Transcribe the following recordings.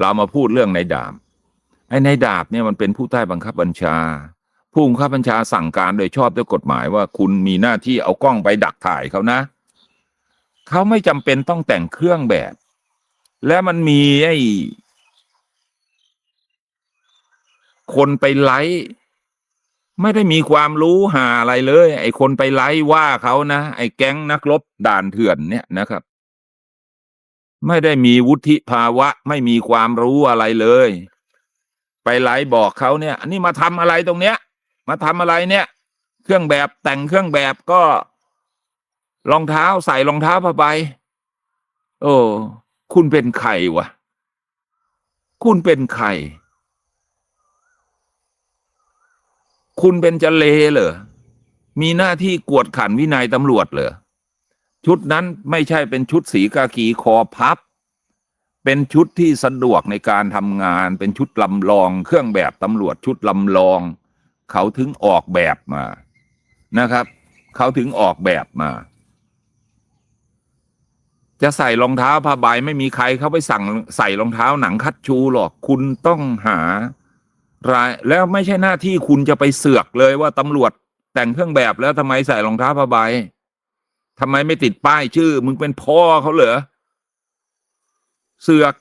เรามาพูดเรื่องในดาบไอ้ในดาบเนี่ยมันเป็นผู้ใต้บังคับบัญชา ผู้บังคับบัญชาสั่งการโดยชอบด้วยกฎหมายว่าคุณมีหน้าที่เอากล้องไปดักถ่ายเขานะ เขาไม่จำเป็นต้องแต่งเครื่องแบบ และมันมีไอ้คนไปไลฟ์ไม่ได้มีความรู้หาอะไรเลย ไอ้คนไปไลฟ์ว่าเขานะ ไอ้แก๊งนักรบด่านเถื่อนเนี่ยนะครับ ไม่ได้มีวุฒิภาวะ ไม่มีความรู้อะไรเลย ไปไลฟ์บอกเขาเนี่ย อันนี้มาทำอะไรตรงเนี้ย มาทำอะไรเนี่ย เครื่องแบบแต่งเครื่องแบบก็รองเท้าใส่รองเท้าผ้าใบโอ้คุณเป็นใครวะ คุณเป็นใคร คุณเป็นจะเลเหรอ มีหน้าที่กวดขันวินัยตำรวจเหรอ ชุดนั้นไม่ใช่เป็นชุดสีกากีคอพับ เป็นชุดที่สะดวกในการทำงาน เป็นชุดลำลอง เครื่องแบบตำรวจชุดลำลอง เขาถึงออกแบบมานะครับ เขาถึงออกแบบมา จะใส่รองเท้าผ้าใบไม่มีใครเขาไปสั่งใส่รองเท้าหนังคัดชูหรอกคุณต้องหารายแล้วไม่ใช่หน้าที่คุณจะไปเสือกเลยว่าตำรวจแต่งเครื่องแบบแล้วทำไมใส่รองเท้าผ้าใบ ทำไมไม่ติดป้ายชื่อ มึงเป็นพ่อเขาเหรอเสือก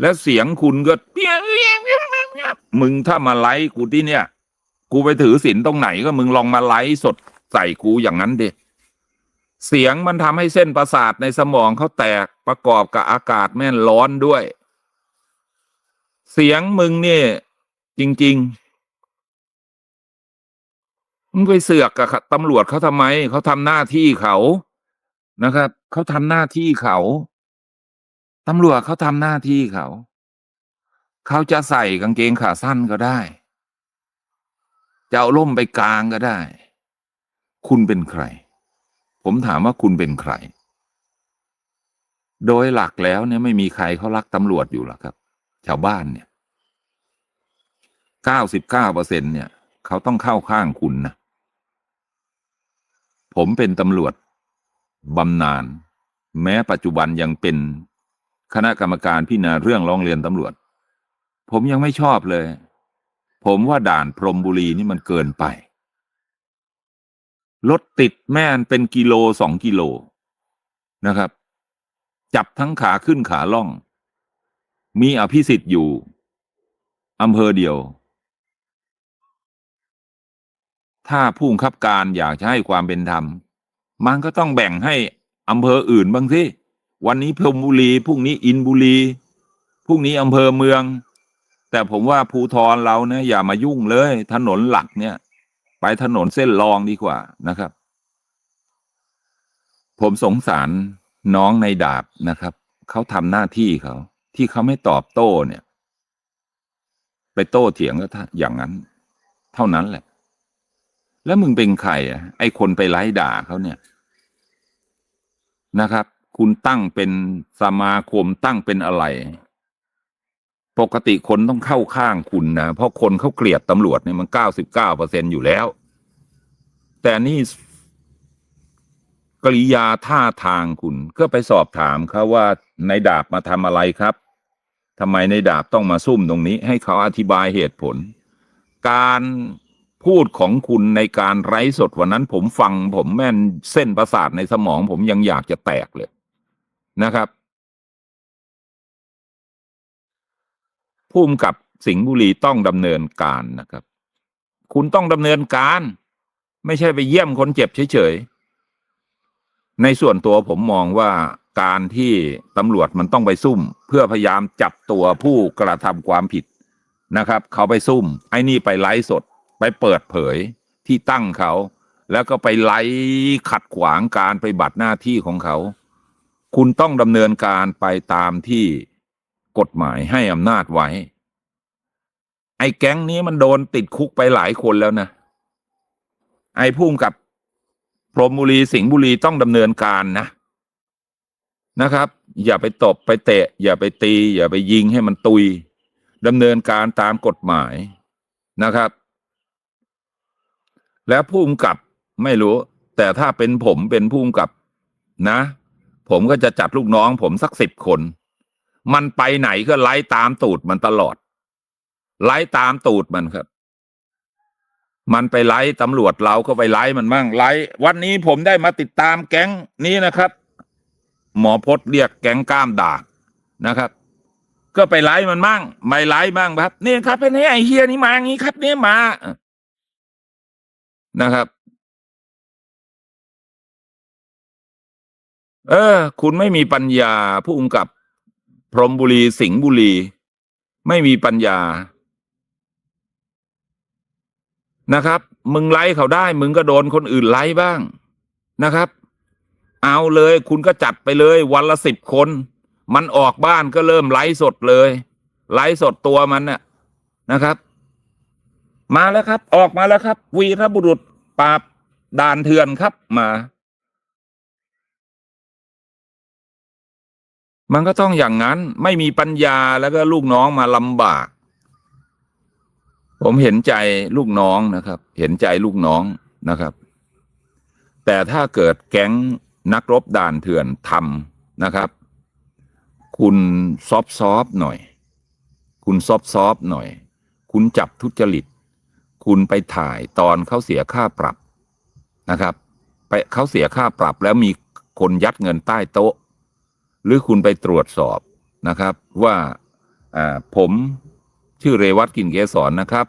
แล้วเสียงคุณก็เปี้ยเปี้ยเปี้ยเปี้ยเปี้ยมึงถ้ามาไลฟ์กูที่เนี่ย กูไปถือศีลตรงไหนก็มึงลองมาไลฟ์สดใส่กูอย่างนั้นดิเสียงมันทำให้เส้นประสาทในสมองเขาแตกประกอบกับอากาศแม่นร้อนด้วย เสียงมึงเนี่ยจริง ๆ มึงไปเสือกกับตำรวจเขาทำไม เขาทำหน้าที่เขานะครับ เขาทำหน้าที่เขาตำรวจเขาทำหน้าที่เขา เขาจะใส่กางเกงขาสั้นก็ได้ จะเอาล่มไปกลางก็ได้ คุณเป็นใคร ผมถามว่าคุณเป็นใคร โดยหลักแล้วเนี่ยไม่มีใครเขารักตำรวจอยู่หรอกครับ ชาวบ้านเนี่ยเก้าสิบเก้าเปอร์เซ็นเนี่ย เขาต้องเข้าข้างคุณนะ ผมเป็นตำรวจบำนาญแม้ปัจจุบันยังเป็นคณะกรรมการพิจารณาเรื่องร้องเรียนตำรวจ ผมยังไม่ชอบเลย ผมว่าด่านพรมบุรีนี่มันเกินไปรถติดแม่นเป็นกิโลสองกิโลนะครับ จับทั้งขาขึ้นขาล่อง มีอภิสิทธิ์อยู่อำเภอเดียว ถ้าผู้บังคับการอยากจะให้ความเป็นธรรม มันก็ต้องแบ่งให้อำเภออื่นบ้างสิวันนี้พรมบุรีพรุ่งนี้อินบุรีพรุ่งนี้อำเภอเมือง แต่ผมว่าภูทรเราเนี่ยอย่ามายุ่งเลย ถนนหลักเนี่ย ไปถนนเส้นรองดีกว่านะครับ ผมสงสารน้องในดาบนะครับ เขาทำหน้าที่เขา ที่เขาไม่ตอบโต้เนี่ย ไปโต้เถียงก็อย่างนั้น เท่านั้นแหละ แล้วมึงเป็นใครอะ ไอ้คนไปไล่ด่าเขาเนี่ยนะครับ คุณตั้งเป็นสมาคมตั้งเป็นอะไร ปกติคนต้องเข้าข้างคุณนะ เพราะคนเขาเกลียดตำรวจเนี่ยมันเก้าสิบเก้าเปอร์เซ็นอยู่แล้ว แต่นี่กริยาท่าทางคุณก็ไปสอบถามเขาว่าในดาบมาทำอะไรครับทำไมในดาบต้องมาซุ่มตรงนี้ ให้เขาอธิบายเหตุผล การ พูดของคุณในการไร้สดวันนั้นผมฟัง ผมแม่นเส้นประสาทในสมอง ผมยังอยากจะแตกเลยนะครับภูมิกับสิงห์บุรีต้องดำเนินการนะครับ คุณต้องดำเนินการ ไม่ใช่ไปเยี่ยมคนเจ็บเฉยๆ ในส่วนตัวผมมองว่าการที่ตำรวจมันต้องไปซุ่ม เพื่อพยายามจับตัวผู้กระทำความผิดนะครับ เขาไปซุ่ม ไอ้นี่ไปไลฟ์สด ไปเปิดเผยที่ตั้งเขา แล้วก็ไปไล่ขัดขวางการไปบัติหน้าที่ของเขา คุณต้องดำเนินการไปตามที่กฎหมายให้อำนาจไว้ ไอ้แก๊งนี้มันโดนติดคุกไปหลายคนแล้วนะ ไอ้พุ่มกับพรหมบุรีสิงห์บุรีต้องดำเนินการนะนะครับ อย่าไปตบไปเตะ อย่าไปตี อย่าไปยิงให้มันตุยดำเนินการตามกฎหมายนะครับ แล้วผู้กำกับไม่รู้ แต่ถ้าเป็นผมเป็นผู้กำกับนะ ผมก็จะจัดลูกน้อง ผมสักสิบคน มันไปไหนก็ไล่ตามตูดมันตลอด ไล่ตามตูดมันครับ มันไปไล่ตำรวจเราก็ไปไล่มันมั่งไล่วันนี้ผมได้มาติดตามแก๊งนี้นะครับ หมอพจน์เรียกแก๊งกล้ามด่างนะครับก็ไปไล่มันมั่ง ไม่ไล่มั่งครับ นี่ครับเป็นไอ้เฮียนี่มาอย่างนี้ครับเนี่ยมา นะครับ เออ คุณไม่มีปัญญา ผู้กำกับ พรหมบุรีสิงห์บุรี ไม่มีปัญญานะครับ มึงไล่เขาได้ มึงก็โดนคนอื่นไล่บ้างนะครับ เอาเลยคุณก็จัดไปเลย วันละสิบคน มันออกบ้านก็เริ่มไล่สดเลย ไล่สดตัวมันน่ะนะครับ มาแล้วครับ ออกมาแล้วครับ วีรบุรุษปราบด่านเถื่อนครับมา มันก็ต้องอย่างนั้นไม่มีปัญญาแล้วก็ลูกน้องมาลำบาก ผมเห็นใจลูกน้องนะครับ เห็นใจลูกน้องนะครับ แต่ถ้าเกิดแก๊งนักรบด่านเถื่อนทำนะครับ คุณซอฟซอฟหน่อย คุณซอฟซอฟหน่อย คุณจับทุจริต คุณไปถ่ายตอนเขาเสียค่าปรับนะครับ ไปเขาเสียค่าปรับแล้วมีคนยัดเงินใต้โต๊ะ หรือคุณไปตรวจสอบนะครับ ว่าผมชื่อเรวัตกินเกสรนะครับ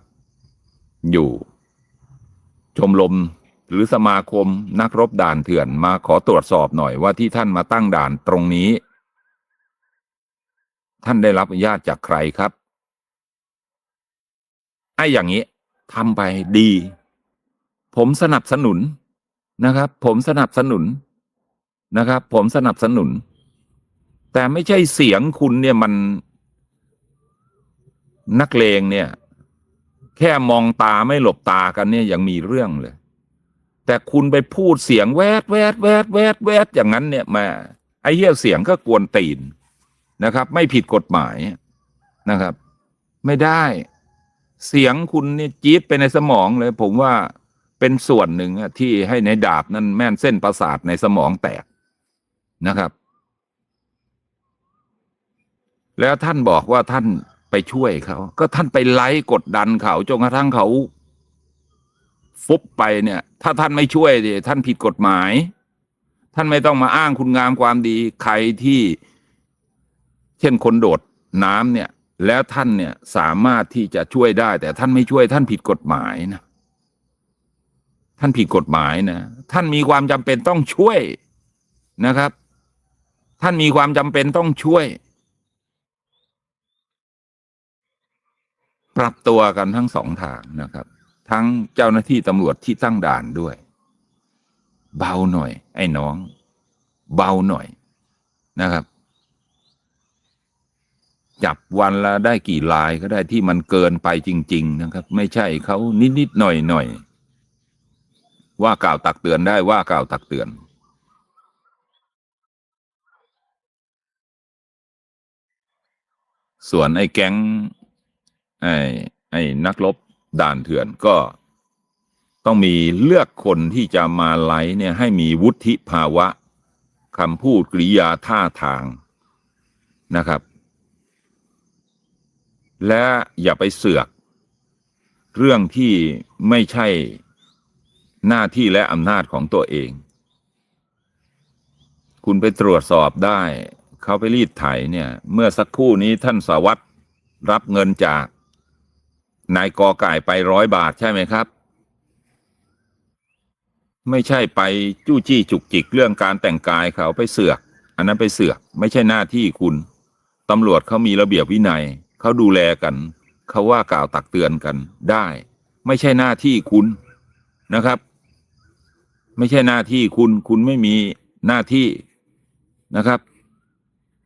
อยู่ชมรมหรือสมาคมนักรบด่านเถื่อนมาขอตรวจสอบหน่อยว่าที่ท่านมาตั้งด่านตรงนี้ ท่านได้รับอนุญาตจากใครครับไอ้อย่างนี้ ทำไปดี ผมสนับสนุนนะครับ ผมสนับสนุนนะครับ ผมสนับสนุน แต่ไม่ใช่เสียงคุณเนี่ยมันนักเลงเนี่ย แค่มองตาไม่หลบตากันเนี่ยยังมีเรื่องเลย แต่คุณไปพูดเสียงแวดแวดแวดแวดแวดอย่างนั้นเนี่ยมาไอ้เหี้ยเสียงก็กวนตีนนะครับ ไม่ผิดกฎหมายนะครับ ไม่ได้ เสียงคุณเนี่ยจี๊ดไปในสมองเลย ผมว่าเป็นส่วนหนึ่งที่ให้ในดาบนั้นแม่นเส้นประสาทในสมองแตกนะครับ แล้วท่านบอกว่าท่านไปช่วยเขา ก็ท่านไปไล่กดดันเขาจนกระทั่งเขาฟุบไปเนี่ย ถ้าท่านไม่ช่วยดิท่านผิดกฎหมาย ท่านไม่ต้องมาอ้างคุณงามความดีใครที่ เช่นคนโดดน้ำเนี่ย แล้วท่านเนี่ยสามารถที่จะช่วยได้ แต่ท่านไม่ช่วย ท่านผิดกฎหมายนะ ท่านผิดกฎหมายนะ ท่านมีความจำเป็นต้องช่วยนะครับ ท่านมีความจำเป็นต้องช่วย ปรับตัวกันทั้งสองทางนะครับ ทั้งเจ้าหน้าที่ตำรวจที่ตั้งด่านด้วย เบาหน่อย ไอ้น้อง เบาหน่อยนะครับ จับวันละได้กี่ลายก็ได้ที่มันเกินไปจริง ๆ นะครับ ไม่ใช่เขานิดๆหน่อยๆว่ากล่าวตักเตือนได้ว่ากล่าวตักเตือนส่วนไอ้แก๊งไอ้ไอ้นักรบด่านเถื่อนก็ต้องมีเลือกคนที่จะมาไลฟ์เนี่ยให้มีวุฒิภาวะคำพูดกริยาท่าทางนะครับ และอย่าไปเสือก เรื่องที่ไม่ใช่หน้าที่และอำนาจของตัวเอง คุณไปตรวจสอบได้ เขาไปรีดไถเนี่ย เมื่อสักครู่นี้ท่านสวัสด์รับเงินจากนายกอไก่ไปร้อยบาทใช่ไหมครับ ไม่ใช่ไปจู้จี้จุกจิกเรื่องการแต่งกายเขาไปเสือก อันนั้นไปเสือก ไม่ใช่หน้าที่คุณตำรวจเขามีระเบียบวินัย เขาดูแลกัน เขาว่ากล่าวตักเตือนกันได้ ไม่ใช่หน้าที่คุณนะครับ ไม่ใช่หน้าที่คุณคุณไม่มีหน้าที่นะครับ